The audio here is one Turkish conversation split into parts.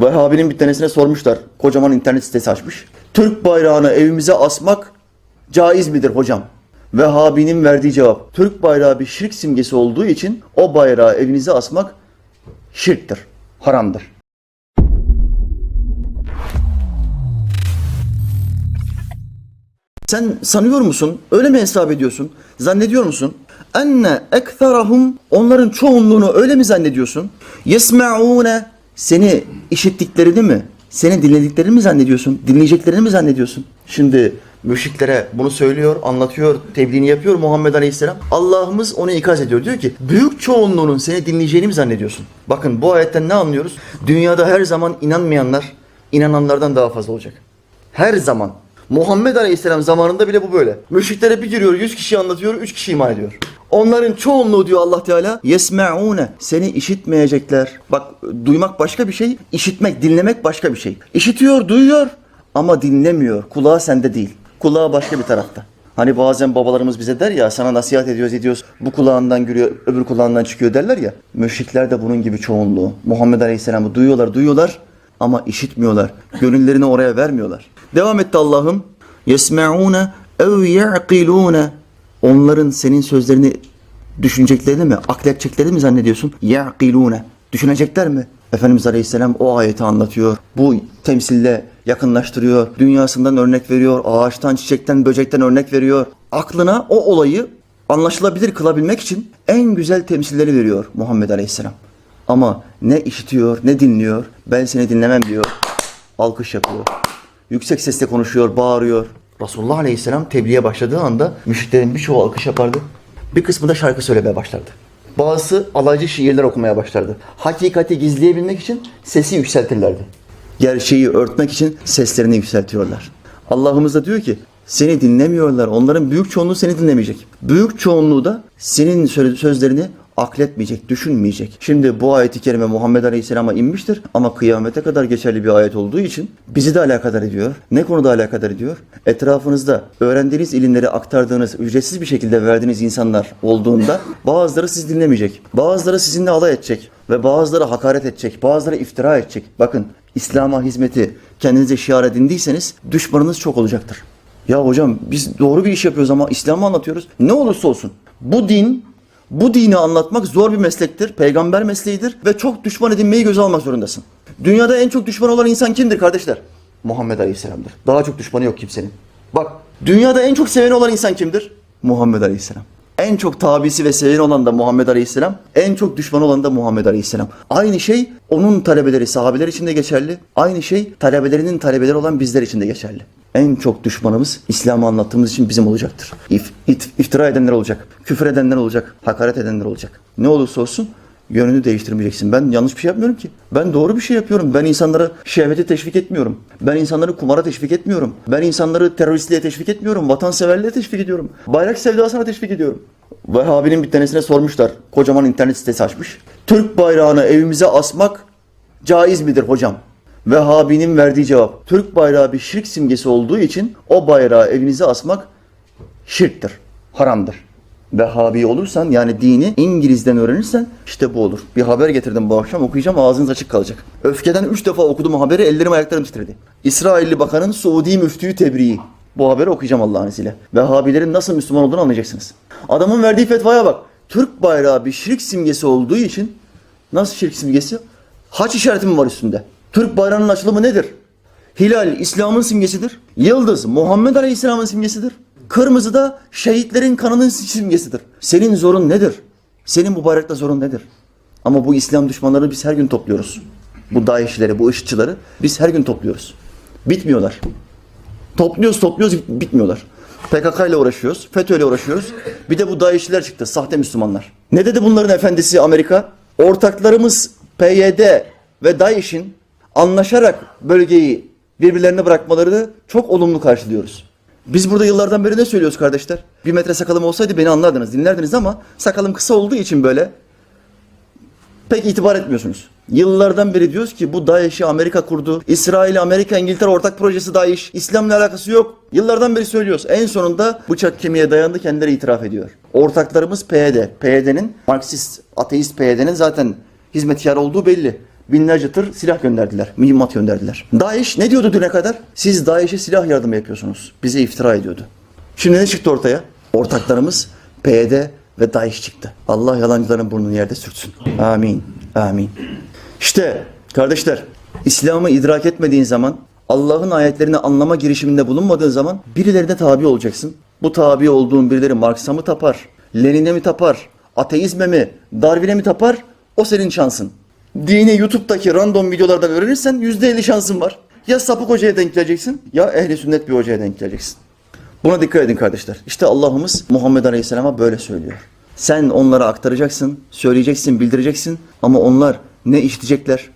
Vehhabi'nin bir tanesine sormuşlar. Kocaman internet sitesi açmış. Türk bayrağını evimize asmak caiz midir hocam? Vehhabi'nin verdiği cevap. Türk bayrağı bir şirk simgesi olduğu için o bayrağı evinize asmak şirktir, haramdır. Sen sanıyor musun? Öyle mi hesap ediyorsun? Zannediyor musun? Enne ekserahum onların çoğunluğunu öyle mi zannediyorsun? Yesme'une seni işittiklerini mi? Seni dinlediklerini mi zannediyorsun? Dinleyeceklerini mi zannediyorsun? Şimdi müşriklere bunu söylüyor, anlatıyor, tebliğini yapıyor Muhammed Aleyhisselam. Allah'ımız onu ikaz ediyor. Diyor ki büyük çoğunluğunun seni dinleyeceğini mi zannediyorsun? Bakın bu ayetten ne anlıyoruz? Dünyada her zaman inanmayanlar inananlardan daha fazla olacak. Her zaman. Muhammed Aleyhisselam zamanında bile bu böyle. Müşriklere bir giriyor 100 kişi anlatıyor 3 kişi iman ediyor. Onların çoğunluğu diyor Allah Teala yesme'une seni işitmeyecekler. Bak duymak başka bir şey, işitmek, dinlemek başka bir şey. İşitiyor, duyuyor ama dinlemiyor. Kulağı sende değil. Kulağı başka bir tarafta. Hani bazen babalarımız bize der ya sana nasihat ediyoruz ediyoruz bu kulağından giriyor öbür kulağından çıkıyor derler ya. Müşrikler de bunun gibi çoğunluğu. Muhammed Aleyhisselam'ı duyuyorlar duyuyorlar ama işitmiyorlar. Gönüllerini oraya vermiyorlar. Devam etti Allah'ım. Yesme'une ev ya'kilune. Onların senin sözlerini düşüneceklerini mi, akledeceklerini mi zannediyorsun? Ya'kilune. Düşünecekler mi? Efendimiz Aleyhisselam o ayeti anlatıyor. Bu temsille yakınlaştırıyor. Dünyasından örnek veriyor. Ağaçtan, çiçekten, böcekten örnek veriyor. Aklına o olayı anlaşılabilir kılabilmek için en güzel temsilleri veriyor Muhammed Aleyhisselam. Ama ne işitiyor, ne dinliyor. Ben seni dinlemem diyor. Alkış yapıyor. Yüksek sesle konuşuyor, bağırıyor. Resulullah Aleyhisselam tebliğe başladığı anda müşriklerin birçoğu alkış yapardı. Bir kısmı da şarkı söylemeye başlardı. Bazısı alaycı şiirler okumaya başlardı. Hakikati gizleyebilmek için sesi yükseltirlerdi. Gerçeği örtmek için seslerini yükseltiyorlar. Allah'ımız da diyor ki seni dinlemiyorlar. Onların büyük çoğunluğu seni dinlemeyecek. Büyük çoğunluğu da senin sözlerini akletmeyecek, düşünmeyecek. Şimdi bu ayeti kerime Muhammed Aleyhisselam'a inmiştir ama kıyamete kadar geçerli bir ayet olduğu için bizi de alakadar ediyor. Ne konuda alakadar ediyor? Etrafınızda öğrendiğiniz ilimleri aktardığınız, ücretsiz bir şekilde verdiğiniz insanlar olduğunda bazıları sizi dinlemeyecek. Bazıları sizinle alay edecek ve bazıları hakaret edecek, bazıları iftira edecek. Bakın İslam'a hizmeti kendinize şiar edindiyseniz düşmanınız çok olacaktır. Ya hocam biz doğru bir iş yapıyoruz ama İslam'ı anlatıyoruz. Ne olursa olsun bu din bu dini anlatmak zor bir meslektir. Peygamber mesleğidir ve çok düşman edinmeyi göze almak zorundasın. Dünyada en çok düşman olan insan kimdir kardeşler? Muhammed Aleyhisselam'dır. Daha çok düşmanı yok kimsenin. Bak dünyada en çok seveni olan insan kimdir? Muhammed Aleyhisselam. En çok tabisi ve seveni olan da Muhammed Aleyhisselam. En çok düşmanı olan da Muhammed Aleyhisselam. Aynı şey onun talebeleri, sahabeler için de geçerli. Aynı şey talebelerinin talebeleri olan bizler için de geçerli. En çok düşmanımız İslam'ı anlattığımız için bizim olacaktır. İf, it- iftira edenler olacak, küfür edenler olacak, hakaret edenler olacak. Ne olursa olsun yönünü değiştirmeyeceksin. Ben yanlış bir şey yapmıyorum ki. Ben doğru bir şey yapıyorum. Ben insanları şehvete teşvik etmiyorum. Ben insanları kumara teşvik etmiyorum. Ben insanları teröristliğe teşvik etmiyorum. Vatanseverliğe teşvik ediyorum. Bayrak sevdasına teşvik ediyorum. Vehhabi'nin bir tanesine sormuşlar. Kocaman internet sitesi açmış. Türk bayrağını evimize asmak caiz midir hocam? Vehhabi'nin verdiği cevap. Türk bayrağı bir şirk simgesi olduğu için o bayrağı evinize asmak şirktir, haramdır. Vehhabi olursan yani dini İngiliz'den öğrenirsen işte bu olur. Bir haber getirdim bu akşam okuyacağım ağzınız açık kalacak. Öfkeden üç defa okudum haberi ellerim ayaklarım titredi. İsrailli bakanın Suudi müftüyü tebriği. Bu haberi okuyacağım Allah'ın izniyle. Vehhabilerin nasıl Müslüman olduğunu anlayacaksınız. Adamın verdiği fetvaya bak. Türk bayrağı bir şirk simgesi olduğu için nasıl şirk simgesi? Haç işareti mi var üstünde? Türk bayrağının açılımı nedir? Hilal İslam'ın simgesidir. Yıldız Muhammed Aleyhisselam'ın simgesidir. Kırmızı da şehitlerin kanının simgesidir. Senin zorun nedir? Senin bu bayrakta zorun nedir? Ama bu İslam düşmanlarını biz her gün topluyoruz. Bu DAEŞ'leri, bu IŞİD'çileri biz her gün topluyoruz. Bitmiyorlar. Topluyoruz topluyoruz bitmiyorlar. PKK ile uğraşıyoruz, FETÖ ile uğraşıyoruz. Bir de bu DAEŞ'liler çıktı, sahte Müslümanlar. Ne dedi bunların efendisi Amerika? Ortaklarımız PYD ve DAEŞ'in anlaşarak bölgeyi birbirlerine bırakmalarını çok olumlu karşılıyoruz. Biz burada yıllardan beri ne söylüyoruz kardeşler? Bir metre sakalım olsaydı beni anlardınız, dinlerdiniz ama sakalım kısa olduğu için böyle pek itibar etmiyorsunuz. Yıllardan beri diyoruz ki bu DAEŞ'i Amerika kurdu. İsrail, Amerika, İngiltere ortak projesi DAEŞ. İslam'la alakası yok. Yıllardan beri söylüyoruz. En sonunda bıçak kemiğe dayandı kendileri itiraf ediyor. Ortaklarımız PYD. PYD'nin Marksist, ateist PYD'nin zaten hizmetkar olduğu belli. Binlerce tır silah gönderdiler. Mühimmat gönderdiler. DAEŞ ne diyordu düne kadar? Siz DAEŞ'e silah yardımı yapıyorsunuz. Bize iftira ediyordu. Şimdi ne çıktı ortaya? Ortaklarımız PYD ve DAEŞ çıktı. Allah yalancıların burnunu yerde sürtsün. Amin. Amin. İşte kardeşler İslam'ı idrak etmediğin zaman Allah'ın ayetlerini anlama girişiminde bulunmadığın zaman birilerine tabi olacaksın. Bu tabi olduğun birileri Marks'a mı tapar? Lenin'e mi tapar? Ateizme mi? Darwin'e mi tapar? O senin şansın. Dini YouTube'daki random videolardan öğrenirsen %50 şansın var. Ya sapık hocaya denk geleceksin ya ehli sünnet bir hocaya denk geleceksin. Buna dikkat edin kardeşler. İşte Allah'ımız Muhammed Aleyhisselam'a böyle söylüyor. Sen onlara aktaracaksın, söyleyeceksin, bildireceksin ama onlar ne işitecekler,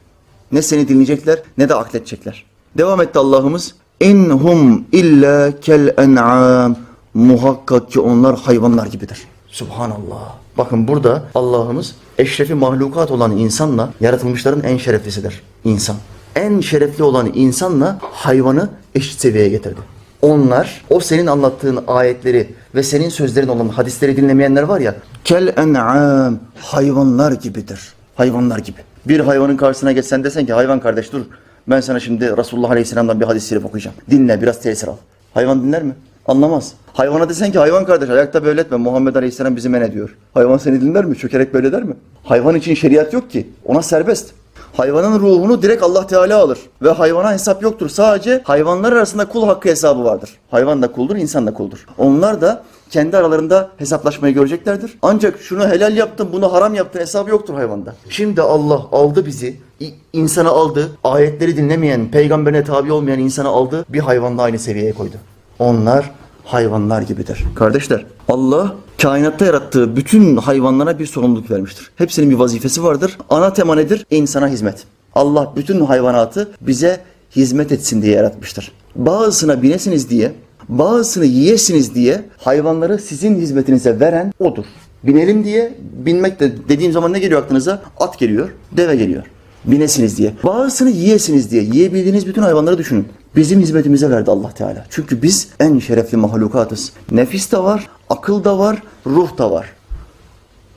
ne seni dinleyecekler, ne de akledecekler. Devam etti Allah'ımız. İnhum illa kel en'am. Muhakkak ki onlar hayvanlar gibidir. Subhanallah. Bakın burada Allah'ımız eşrefi mahlukat olan insanla yaratılmışların en şereflisidir. İnsan. En şerefli olan insanla hayvanı eşit seviyeye getirdi. Onlar o senin anlattığın ayetleri ve senin sözlerin olan hadisleri dinlemeyenler var ya kel en'am hayvanlar gibidir. Hayvanlar gibi. Bir hayvanın karşısına geçsen desen ki hayvan kardeş dur ben sana şimdi Resulullah Aleyhisselam'dan bir hadis şerif okuyacağım. Dinle biraz tesir al. Hayvan dinler mi? Anlamaz. Hayvana desen ki hayvan kardeş ayakta böyle etme. Muhammed Aleyhisselam bizi men ediyor. Hayvan seni dinler mi? Çökerek böyle der mi? Hayvan için şeriat yok ki. Ona serbest. Hayvanın ruhunu direkt Allah Teala alır. Ve hayvana hesap yoktur. Sadece hayvanlar arasında kul hakkı hesabı vardır. Hayvan da kuldur, insan da kuldur. Onlar da kendi aralarında hesaplaşmayı göreceklerdir. Ancak şunu helal yaptım, bunu haram yaptım hesabı yoktur hayvanda. Şimdi Allah aldı bizi, i- insanı aldı, ayetleri dinlemeyen, peygamberine tabi olmayan insanı aldı, bir hayvanla aynı seviyeye koydu. Onlar hayvanlar gibidir. Kardeşler, Allah kainatta yarattığı bütün hayvanlara bir sorumluluk vermiştir. Hepsinin bir vazifesi vardır. Ana tema nedir? İnsana hizmet. Allah bütün hayvanatı bize hizmet etsin diye yaratmıştır. Bazısına binesiniz diye, bazısını yiyesiniz diye hayvanları sizin hizmetinize veren odur. Binelim diye, binmek de dediğim zaman ne geliyor aklınıza? At geliyor, deve geliyor. Binesiniz diye. Bazısını yiyesiniz diye. Yiyebildiğiniz bütün hayvanları düşünün. Bizim hizmetimize verdi Allah Teala. Çünkü biz en şerefli mahlukatız. Nefis de var, akıl da var, ruh da var.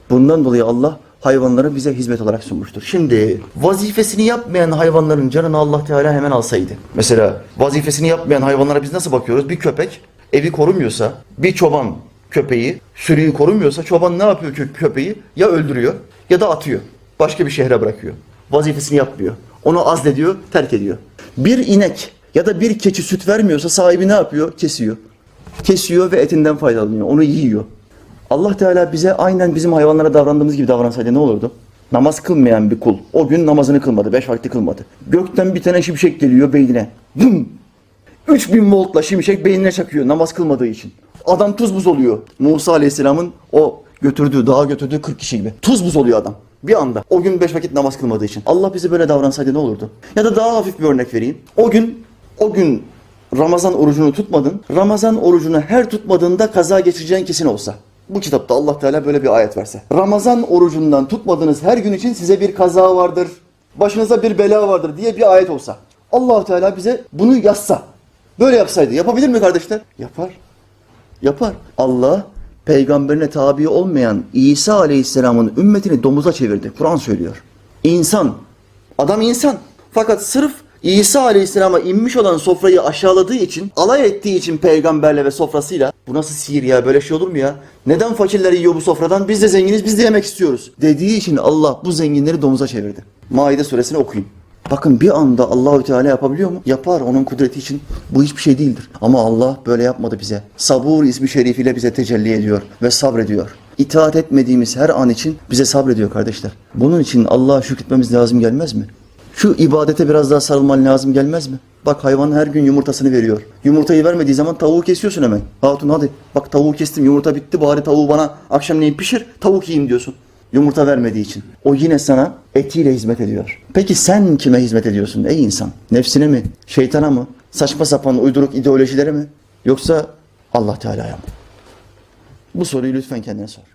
Bundan dolayı Allah hayvanları bize hizmet olarak sunmuştur. Şimdi vazifesini yapmayan hayvanların canını Allah Teala hemen alsaydı. Mesela vazifesini yapmayan hayvanlara biz nasıl bakıyoruz? Bir köpek evi korumuyorsa, bir çoban köpeği sürüyü korumuyorsa çoban ne yapıyor kö- köpeği? Ya öldürüyor ya da atıyor. Başka bir şehre bırakıyor. Vazifesini yapmıyor. Onu azlediyor, terk ediyor. Bir inek ya da bir keçi süt vermiyorsa sahibi ne yapıyor? Kesiyor. Kesiyor ve etinden faydalanıyor. Onu yiyor. Allah Teala bize aynen bizim hayvanlara davrandığımız gibi davransaydı ne olurdu? Namaz kılmayan bir kul. O gün namazını kılmadı. Beş vakti kılmadı. Gökten bir tane şimşek geliyor beynine. Vım! 3000 voltla şimşek beynine çakıyor namaz kılmadığı için. Adam tuz buz oluyor. Musa Aleyhisselam'ın o götürdüğü, dağa götürdüğü 40 kişi gibi. Tuz buz oluyor adam. Bir anda. O gün beş vakit namaz kılmadığı için. Allah bize böyle davransaydı ne olurdu? Ya da daha hafif bir örnek vereyim. O gün, o gün Ramazan orucunu tutmadın. Ramazan orucunu her tutmadığında kaza geçireceğin kesin olsa. Bu kitapta Allah Teala böyle bir ayet verse. Ramazan orucundan tutmadığınız her gün için size bir kaza vardır. Başınıza bir bela vardır diye bir ayet olsa. Allah Teala bize bunu yazsa. Böyle yapsaydı. Yapabilir mi kardeşler? Yapar. Yapar. Allah peygamberine tabi olmayan İsa Aleyhisselam'ın ümmetini domuza çevirdi. Kur'an söylüyor. İnsan. Adam insan. Fakat sırf İsa Aleyhisselam'a inmiş olan sofrayı aşağıladığı için, alay ettiği için peygamberle ve sofrasıyla bu nasıl sihir ya böyle şey olur mu ya? Neden fakirler yiyor bu sofradan? Biz de zenginiz, biz de yemek istiyoruz. Dediği için Allah bu zenginleri domuza çevirdi. Maide suresini okuyun. Bakın bir anda Allahü Teala yapabiliyor mu? Yapar onun kudreti için. Bu hiçbir şey değildir. Ama Allah böyle yapmadı bize. Sabur ismi şerifiyle bize tecelli ediyor ve sabrediyor. İtaat etmediğimiz her an için bize sabrediyor kardeşler. Bunun için Allah'a şükretmemiz lazım gelmez mi? Şu ibadete biraz daha sarılman lazım gelmez mi? Bak hayvan her gün yumurtasını veriyor. Yumurtayı vermediği zaman tavuğu kesiyorsun hemen. Hatun hadi bak tavuğu kestim yumurta bitti bari tavuğu bana akşamleyin pişir tavuk yiyeyim diyorsun. Yumurta vermediği için. O yine sana etiyle hizmet ediyor. Peki sen kime hizmet ediyorsun ey insan? Nefsine mi? Şeytana mı? Saçma sapan uyduruk ideolojilere mi? Yoksa Allah Teala'ya mı? Bu soruyu lütfen kendine sor.